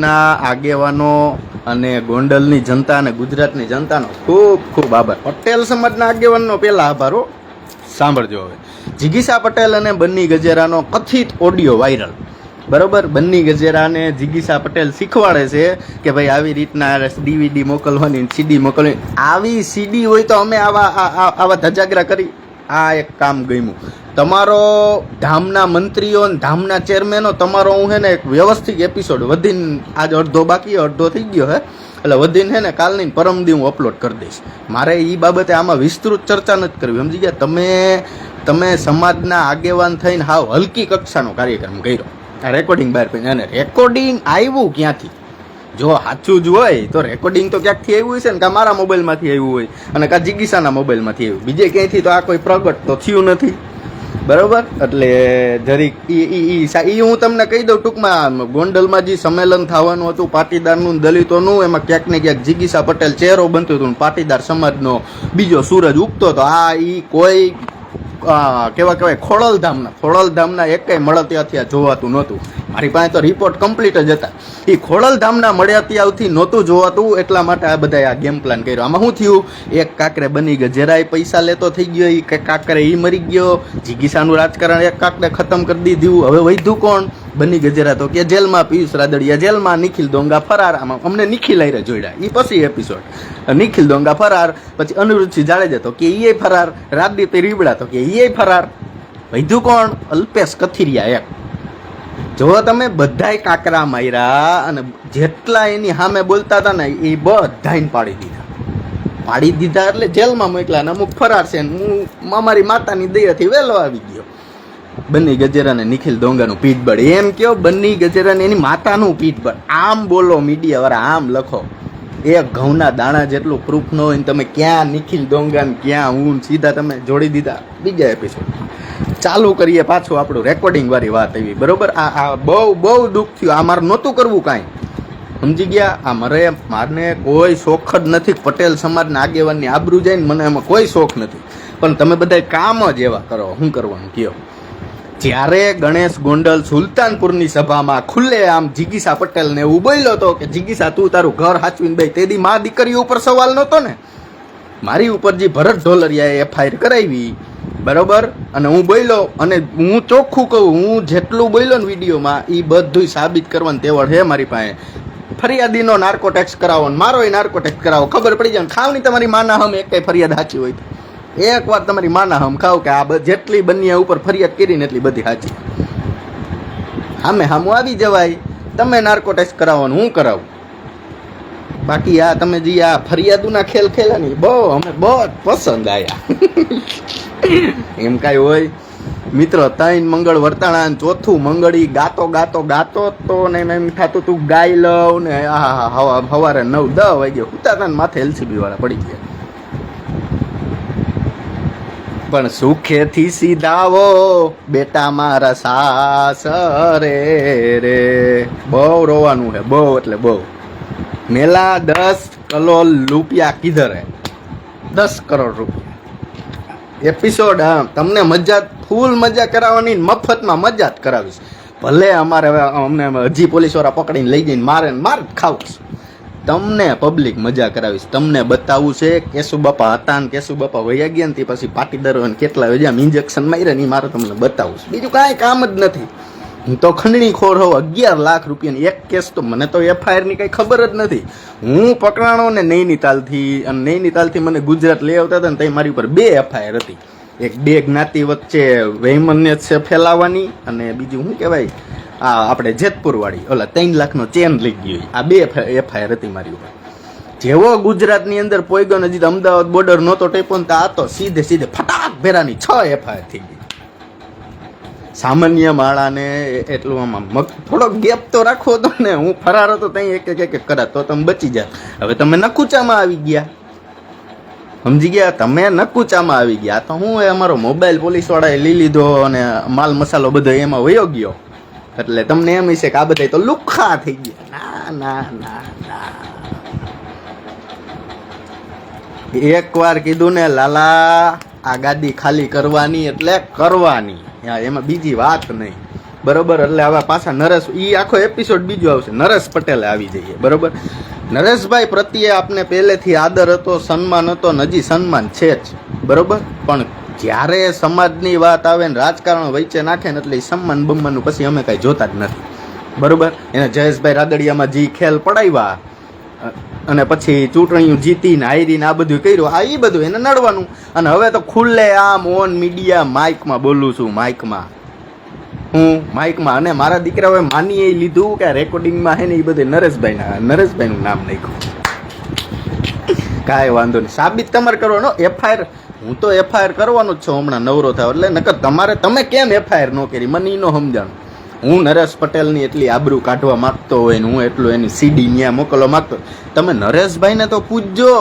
ના આગેવાનો અને ગોંડલની જનતા અને ગુજરાતની જનતાનો ખૂબ ખૂબ આભાર. પટેલ સમાજના આગેવાનનો પહેલા આભાર હો. સાંભળજો હવે. જિગીસા પટેલ અને બન્ની ગજેરાનો કથિત ઓડિયો વાયરલ. બરોબર? બન્ની ગજેરાને જિગીસા પટેલ શીખવાડે છે કે ભાઈ આવી રીતના ડીવીડી મોકલવાની સીડી મોકલવાની. આવી સીડી હોય તો અમે આવા આવા ધજાગરા કરી આ એક કામ ગમ્યું. તમારો ધામના મંત્રીઓ ધામના ચેરમેનો, તમારો હું હે ને એક વ્યવસ્થિત એપિસોડ વધીને આજ અડધો બાકી, અડધો થઈ ગયો હે. એટલે વધીને હે ને કાલની પરમદી હું અપલોડ કરી દઈશ. મારે એ બાબતે આમાં વિસ્તૃત ચર્ચા નથી કરવી. સમજી ગયા? તમે તમે સમાજના આગેવાન થઈને હાવ હલકી કક્ષાનો કાર્યક્રમ કર્યો. આ રેકોર્ડિંગ બહાર પડીને અને રેકોર્ડિંગ આવ્યું ક્યાંથી? જો સાચું જ હોય, તો રેકોર્ડિંગ તો ક્યાંકથી આવ્યું છે ને? કાં મારા મોબાઈલમાંથી આવ્યું હોય અને કાં જિગીસાના મોબાઈલમાંથી આવ્યું? બીજે ક્યાંયથી? તો આ કોઈ પ્રગટ તો થયું નથી. બરાબર? એટલે જરીક ઈ ઈ હું તમને કહી દઉં ટૂંકમાં ગોંડલમાં જે સંમેલન થવાનું હતું, પાટીદારનું દલિતોનું, એમાં ક્યાંક ને ક્યાંક જિગીસા પટેલ ચહેરો બનતું હતું પાટીદાર સમાજનો બીજો સૂરજ ઉગતો હતો. આ ઈ કોઈ કેવા કહેવાય ખોડલધામના ખોડલધામના એકેય મળતિયાથી ત્યાં જોવાતું નહોતું. મારી પાસે તો રિપોર્ટ કમ્પ્લીટ જ હતા. એ ખોડલધામના મળતિયાથી નહોતું જોવાતું, એટલા માટે આ બધા આ ગેમ પ્લાન કર્યો. આમાં શું થયું? એક કાકરે બની ગયો, જરાય પૈસા લેતો થઈ ગયો એ કાકરે એ મરી ગયો, જીગીસાનું રાજકારણ એક કાકરે ખતમ કરી દીધું. હવે વધ્યું કોણ? બની ગજેરા તો કે જેલમાં પિયુષ રાદડિયા, જેલમાં નિખિલ દોંગા ફરાર. આમાં અમને નિખિલ આયરે જોડ્યા. એ પછી એપિસોડ નિખિલ દોંગા ફરાર, પછી અનિરુદ્ધસિંહ જાડેજા તો કે એ ફરાર, રાજદીપ રીબડા તો કે એ ફરાર. વૈધું કોણ? અલ્પેશ કથિરિયા એક જો તમે બધાય કાકરા માર્યા અને જેટલા એની સામે બોલતા હતા ને એ બધાને પાડી દીધા. પાડી દીધા એટલે જેલમાં મોકલા અને અમુક ફરાર છે હું અમારી માતાની દયાથી વહેલો આવી ગયો. બન્ની ગજેરાને નિખિલ દોંગાનું પીઠબળ. એમ કયો બન્ની ગજેરાને એની માતાનું પીઠબળ. આમ બોલો મીડિયા વાળા, આમ લખો. એક ઘઉંના દાણા જેટલું પ્રૂફ ન હોય ને તમે ક્યાં નિખિલ દોંગા ને ક્યાં હું સીધા તમે જોડી દીધા. બીજા એપિસોડ ચાલુ કરીએ પાછું આપણું રેકોર્ડિંગ વાળી વાત આવી બરોબર? આ આ બહુ બહુ દુઃખ થયું. આ મારે નહોતું કરવું કાંઈ. સમજી ગયા? આ મારે, મારને કોઈ શોખ જ નથી. પટેલ સમાજના આગેવાનની આબરૂ જાય ને મને એમાં કોઈ શોખ નથી. પણ તમે બધા કામ જ એવા કરો. શું કરવાનું? કયો. જ્યારે ગણેશ ગોંડલ સુલતાનપુરની સભામાં ખુલ્લે આમ જીગીસા પટેલને એવું બોલ્યો હતો કે, જીગીસા, તું તારું ઘર હાચવીને ભાઈ તેદી મા દીકરી ઉપર સવાલ નહોતો ને. મારી ઉપર જે ભરત ઢોલરિયાએ એફઆઈઆર કરાવી, બરોબર? અને હું બોલ્યો, અને હું ચોખ્ખું કહું, હું જેટલું બોલ્યો ને વિડીયોમાં એ બધું સાબિત કરવાની તેવડ છે મારી પાસે. ફરિયાદીનો નાર્કો ટેક્સ કરાવો મારો નાર્કો ટેક્સ કરાવો. ખબર પડી જાય ખાવની તમારી માના હમ એક ફરિયાદ સાચી હોય એક વાર તમારી માના હમ ખાવ કે આ જેટલી બન્યા ઉપર ફરિયાદ કરીને એટલી બધી સાચી સામે સામું આવી જવાય. તમે નાર્કો ટેસ્ટ કરાવવાનું, હું કરાવું? બાકી આ તમે જે આ ફરિયાદોના ખેલ ખેલા ને બહુ અમે બહુ પસંદ આયા. એમ કાંઈ હોય? મિત્રો, ત્રણ મંગળ વર્તાણા ચોથું મંગળી, ગાતો ગાતો ગાતો તો ને એમ થતું તું ગાઈ લઉં ને આ હવા સવારે નવ દસ વાગે ને માથે એલસીબી વાળા પડી ગયા. પણ સુખેથી સીધાવો, બેટા મારા સાસરે રે. બહુ રોવાનું છે, બહુ એટલે બહુ. મેલા દસ કરોડ રૂપિયા કીધર. હે દસ કરોડ રૂપિયા. એપિસોડ હા તમને મજા ફૂલ મજા કરાવવાની મફતમાં મજા જ કરાવીશ. ભલે અમારે અમને હજી પોલીસવાળા પકડીને લઈ જઈને મારે માર ખાવું. તમને પબ્લિક મજા કરાવીશ. તમને બતાવવું છે કેશુ બાપા હતા ને કેશુ બાપા વયા ગયા ને પછી પાટીદારો કેટલા વયા ઇન્જેક્શન માર્યા ને મારે તમને બતાવું છે. બીજું કાંઈ કામ જ નથી. હું તો ખંડણી ખોર હોઉં, અગિયાર લાખ રૂપિયાની એક કેસ તો મને તો એફઆઈઆરની કાંઈ ખબર જ નથી. હું પકડાણો ને નૈનીતાલથી, અને નૈનીતાલથી મને ગુજરાત લઈ આવતા હતા ને ત્યાં મારી ઉપર બે એફઆઈઆર હતી. એક બે જ્ઞાતિ વચ્ચે વૈમન્ય છે ફેલાવવાની અને બીજું શું કહેવાય? આ આપણે જેતપુરવાળી, ઓલા ત્રણ લાખનો ચેન લઈ ગયો આ બે એફઆઈઆર હતી મારી ઉપર. જેવો ગુજરાતની અંદર પોઈગો ને હજી તો અમદાવાદ બોર્ડર નહોતો ટેપો ને આ તો સીધે સીધે ફટાક ભેરાની છ એફઆઈઆર થઈ ગઈ. સામાન્ય માળાને એટલું આમાં મગ થોડો ગેપ તો રાખો તો ને હું ફરાર હતો ત્યાં એક એક એક કરા તો તમે બચી જા હવે તમે નકુચામાં આવી ગયા. સમજી ગયા? તમે નકુચામાં આવી ગયા. તો હું એ અમારો મોબાઈલ પોલીસ વાળાએ લઈ લીધો અને માલ મસાલો બધો એમાં વયો ગયો. એટલે તમને એમ હશે કે આ બધા તો લુખ્ખા થઈ ગયા. ના ના ના ના. એક વાર કીધું ને, લાલા, આ ગાદી ખાલી કરવાની એટલે કરવાની. એમાં બીજી વાત નહીં. બરોબર? એટલે હવે પાછા નરેશ, ઈ આખો એપિસોડ બીજો આવશે. નરેશ પટેલે આવી જઈએ. બરોબર? નરેશભાઈ પ્રત્યે આપને પહેલેથી આદર હતો, સન્માન હતો નજી સન્માન છે જ. બરોબર? પણ જ્યારે સમાજની વાત આવે ને રાજકારણ વચ્ચે નાખે ને એટલે સન્માન બમ્માનું પછી અમે કાંઈ જોતા જ નથી. બરોબર? એને જયેશભાઈ રાદડિયામાં જે ખેલ પડાવ્યા, અને પછી ચૂંટણીઓ જીતીને હારીને આ બધું કર્યું આ એ બધું એને નડવાનું. અને હવે તો ખુલ્લે આમ ઓન મીડિયા માઇકમાં બોલું છું માઇકમાં હું? માઇકમાં. અને મારા દીકરાઓએ માની એ લીધું કે રેકોર્ડિંગમાં હે ને એ બધે નરેશભાઈના, નરેશભાઈનું નામ નાખ્યું. કાંઈ વાંધો નહીં. સાબિત તમારે કરવાનો એફઆઈઆર. હું તો એફઆઈઆર કરવાનો જ છું, હમણાં નવરો થયો. એટલે નકર તમારે, તમે કેમ એફઆઈઆર ન કરી? મને એનો સમજાણ. હું નરેશ પટેલની એટલી આબરૂ કાઢવા માંગતો હોય ને હું એટલું એની સીડી ન્યા મોકલવા માંગતો તમે નરેશભાઈને તો પૂછજો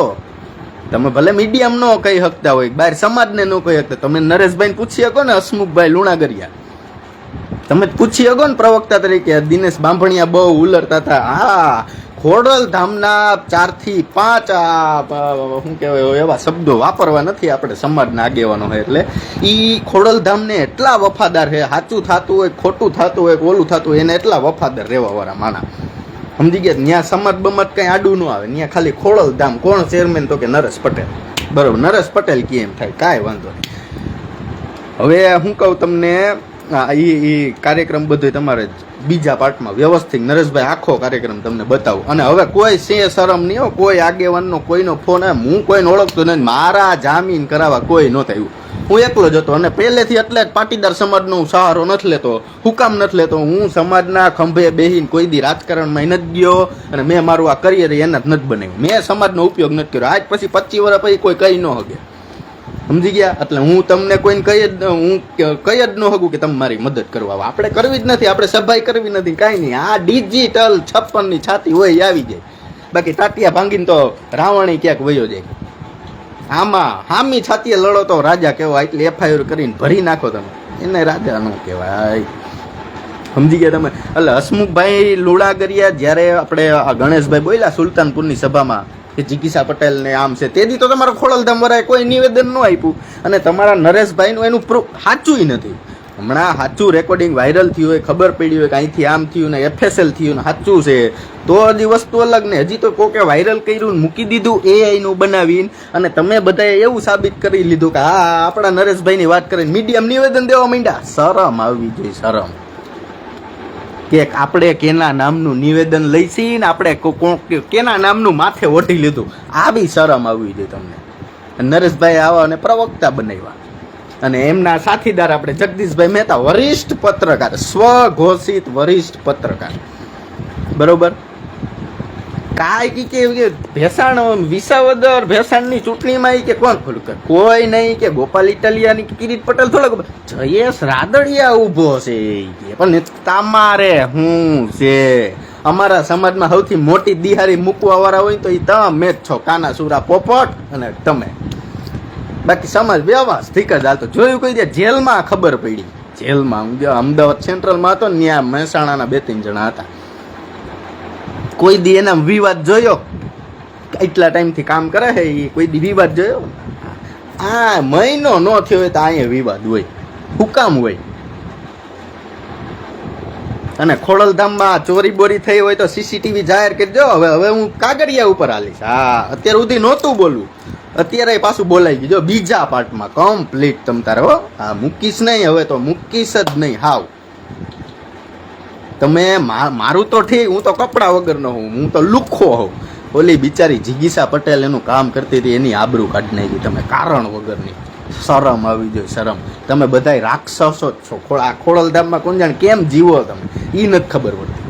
તમે ભલે મીડિયમ ન કહી શકતા હોય બહાર સમાજને ન કહી શકતા. તમે નરેશભાઈને પૂછી શકો ને હસમુખભાઈ લુણાગરિયા. તમે પૂછી શકો ને પ્રવક્તા તરીકે. દિનેશ બાંભણિયા બહુ ઉલરતા હતા. હા, ખોડલ ધામના ચારથી પાંચ શું કહેવાય, એવા શબ્દો વાપરવા નથી આપણે સમાજના આગેવાનો હોય એટલે. એ ખોડલ ધામને એટલા વફાદાર છે સાચું થતું હોય, ખોટું થતું હોય, ઓલું થતું હોય, એને એટલા વફાદાર રહેવા વાળા માણા. સમજી ગયા? ત્યાં સમાજ બમત કઈ આડું ન આવે. ત્યાં ખાલી ખોડલ ધામ, કોણ ચેરમેન તો કે નરેશ પટેલ. બરોબર, નરેશ પટેલ કે એમ થાય? કાંઈ વાંધો નહીં. હવે હું કહું તમને આ એ એ કાર્યક્રમ બધો તમારે બીજા પાર્ટમાં વ્યવસ્થિત. નરેશભાઈ, આખો કાર્યક્રમ તમને બતાવું. અને હવે કોઈ સે શરમ નહીં હો, કોઈ આગેવાનનો, કોઈનો ફોન હું કોઈને ઓળખતો નથી. મારા જામીન કરાવવા કોઈ નહોતા આવ્યું. હું એકલો જ હતો. અને પહેલેથી એટલે જ પાટીદાર સમાજનો હું સહારો નથી લેતો, હુકામ નથી લેતો. હું સમાજના ખંભે બેહીને કોઈ દી રાજકારણમાં નથી ગયો. અને મેં મારું આ કરિયર એના જ નથી બનાવ્યું. મેં સમાજનો ઉપયોગ નથી કર્યો. આજ પછી પચીસ વર્ષ પછી કોઈ કહી ન હગે સમજી ગયા? એટલે હું તમને કોઈને કહી જ હું કહી જ ન શકું કે તમે મારી મદદ કરવા આવો. આપણે કરવી જ નથી. આપણે સભાઈ કરવી નથી. કાંઈ નહીં. આ ડિજિટલ છપ્પનની છાતી હોય આવી જાય બાકી તાટિયા ભાંગીને તો રાવણી ક્યાંક વયો જાય. આમાં હામી છાતીએ લડો તો રાજા કહેવાય. એટલે એફઆઈઆર કરીને ભરી નાખો તમે. એને રાજા ન કહેવાય. સમજી ગયા તમે? એટલે હસમુખભાઈ લુણાગરિયા જ્યારે આપણે ગણેશભાઈ બોલ્યા સુલતાનપુરની સભામાં કે જિગીસા પટેલ ને આમ છે, તેથી તો તમારા ખોડલધામ વરાય કોઈ નિવેદન ન આપ્યું. અને તમારા નરેશભાઈનું એનું પ્રૂફ સાચું નથી. હમણાં સાચું રેકોર્ડિંગ વાયરલ થયું હોય, ખબર પડી હોય કે અહીંથી આમ થયું ને એફએસએલ થયું ને સાચું છે. તો હજી વસ્તુ અલગ ને, હજી તો કોકે વાયરલ કર્યું મૂકી દીધું એ નું બનાવીને. અને તમે બધાએ એવું સાબિત કરી લીધું કે હા, આપણા નરેશભાઈની વાત કરીને મીડિયમ નિવેદન દેવા માંડ્યા. શરમ આવવી જોઈએ શરમ. કે આપણે કેના નામનું નિવેદન લઈશી ને આપણે કેના નામનું માથે ઓઢી લીધું. આવી શરમ આવવી જોઈએ તમને. નરેશભાઈ આવા અને પ્રવક્તા બનાવ્યા. અને એમના સાથીદાર આપણે જગદીશભાઈ મહેતા, વરિષ્ઠ પત્રકાર, સ્વઘોષિત વરિષ્ઠ પત્રકાર. બરોબર? કાંઈ કી કે ભેસાણ વિસાવદર ભેસાણની ચૂંટણીમાં કે કોણ ખોલું કરે કોઈ નહીં કે ગોપાલ ઇટાલિયાની કે કિરીટ પટેલ થોડોક જયેશ રાદડિયા ઊભો છે પણ તમારે હું છે. અમારા સમાજમાં સૌથી મોટી દિહારી મૂકવા વાળા હોય તો એ તમે જ છો, કાના સુરા પોપટ અને તમે. બાકી સમાજ વ્યવસ્થિત જ હાલતો. જોયું કોઈ દે જેલમાં ખબર પડી? જેલમાં હું ગયો, અમદાવાદ સેન્ટ્રલમાં હતો ત્યાં મહેસાણાના બે ત્રણ જણા હતા. કોઈ દી એના વિવાદ જોયો? એટલા ટાઈમથી કામ કરે છે એ કોઈ દી વિવાદ જોયો? આ મહિનો ન થયો હોય તો અહીંયા વિવાદ હોય. હુકામ હોય? અને ખોડલધામમાં ચોરી બોરી થઈ હોય તો સીસીટીવી જાહેર કરજો. હવે હવે હું કાગળિયા ઉપર હાલીશ. હા, અત્યાર સુધી નહોતું બોલવું. અત્યારે પાછું બોલાઈ ગયું. બીજા પાર્ટમાં કમ્પ્લીટ તમ તારે હો. હા, મૂકીશ નહીં. હવે તો મૂકીશ જ નહીં. હાવ. તમે મારું તો ઠીક, હું તો કપડા વગરનો હું હું તો લુખ્ખો હોઉં. ઓલી બિચારી જિગીસા પટેલ એનું કામ કરતી હતી, એની આબરૂ કાઢી નાખી. તમે કારણ વગરની. શરમ આવી જોઈએ શરમ. તમે બધાય રાક્ષસો જ છો આ ખોડલધામમાં કોણ જાણે કેમ જીવો તમે? એ નથી ખબર પડતી.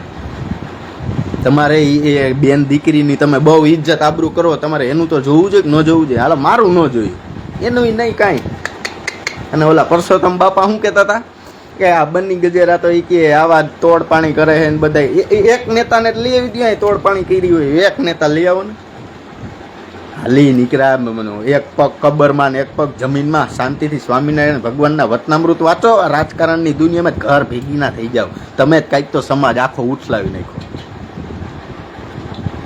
તમારે એ બેન દીકરીની તમે બહુ ઇજ્જત આબરૂ કરો, તમારે એનું તો જોવું જોઈએ કે ન જોવું જોઈએ? હાલ, મારું ન જોયું. એનું નહીં કાંઈ. અને ઓલા પરસોત્તમ બાપા શું કહેતા હતા? કે આ બંની ગજેરા તો એ કે આવા તોડ પાણી કરે છે ને બધા. એક નેતાને લઈ આવી દે તોડ પાણી કરી હોય. એક નેતા લઈ આવો ને. હાલી નીકળ્યા મને. એક પગ કબરમાં ને એક પગ જમીનમાં. શાંતિથી સ્વામિનારાયણ ભગવાનના વતનામૃત વાંચો. રાજકારણની દુનિયામાં ઘર ભેગી ના થઈ જાઓ. તમે જ કાંઈક તો સમાજ આખો ઉછલાવી નાખો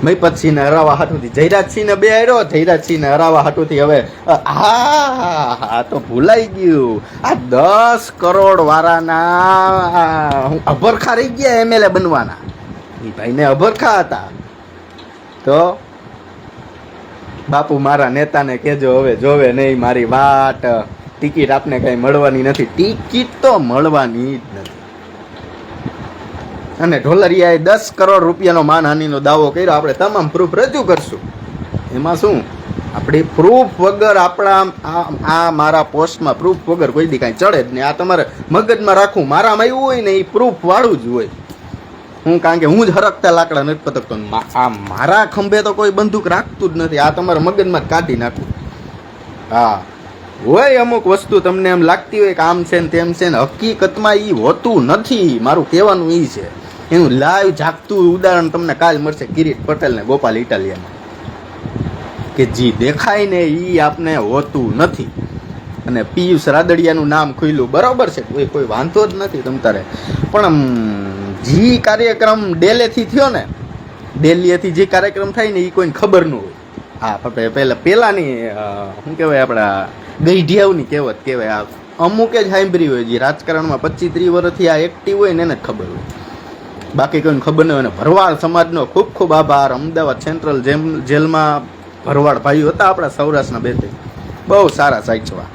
મહીપતસિંહને હરાવા હાટુથી જયરાજસિંહને બે હાર્યો જયરાજસિંહને હરાવા હાટુથી હવે હા આ તો ભૂલાઈ ગયું. આ દસ કરોડ વાળાના હું અભરખા રહી ગયા એમએલએ બનવાના. એ ભાઈને અભરખા હતા. તો બાપુ મારા નેતાને કહેજો, હવે જોવે નહીં મારી વાટ. ટિકિટ આપને કાંઈ મળવાની નથી. ટિકિટ તો મળવાની જ નથી. અને ઢોલરિયાએ દસ કરોડ રૂપિયાનો માનહાનિનો દાવો કર્યો. આપણે તમામ પ્રૂફ રજૂ કરશું. એમાં શું? આપણી પ્રૂફ વગર આપણા આ મારા પોસ્ટમાં પ્રૂફ વગર કોઈ દી કાંઈ ચડે જ નહીં. આ તમારે મગજમાં રાખવું. મારામાં આવ્યું હોય ને એ પ્રૂફ વાળું જ હોય. હું કારણ કે હું જ હરકતા લાકડા નથી પતકતો આ મારા ખંભે તો કોઈ બંદૂક રાખતું જ નથી. આ તમારા મગજમાં કાઢી નાખું હા. હોય અમુક વસ્તુ તમને એમ લાગતી હોય કે આમ છે ને તેમ છે ને, હકીકતમાં એ હોતું નથી. મારું કહેવાનું એ છે. એનું લાઈવ જાગતું ઉદાહરણ તમને કાલ મળશે કિરીટ પટેલ ને ગોપાલ ઇટાલિયામાં. કે જે દેખાય ને એ આપને હોતું નથી. અને પિયુષ રાદડિયાનું નામ ખુલ્યું બરાબર છે, કોઈ કોઈ વાંધો જ નથી તમ તારે. પણ જે કાર્યક્રમ ડેલેથી થયો ને, ડેલીએથી જે કાર્યક્રમ થાય ને એ કોઈને ખબર ન હોય. હા આપણે પહેલાં પહેલાંની શું કહેવાય આપણા ગઈઢિયાઓની કહેવત કહેવાય. આ અમુકે જ સાંભળી હોય, જે રાજકારણમાં પચીસ ત્રીસ વર્ષથી આ એક્ટિવ હોય ને એને ખબર હોય. બાકી કોઈને ખબર નહીં અને ભરવાડ સમાજનો ખૂબ ખૂબ આભાર. અમદાવાદ સેન્ટ્રલ જેમ જેલમાં ભરવાડ ભાઈઓ હતા આપણા સૌરાષ્ટ્રના બે બહુ સારા સાચવા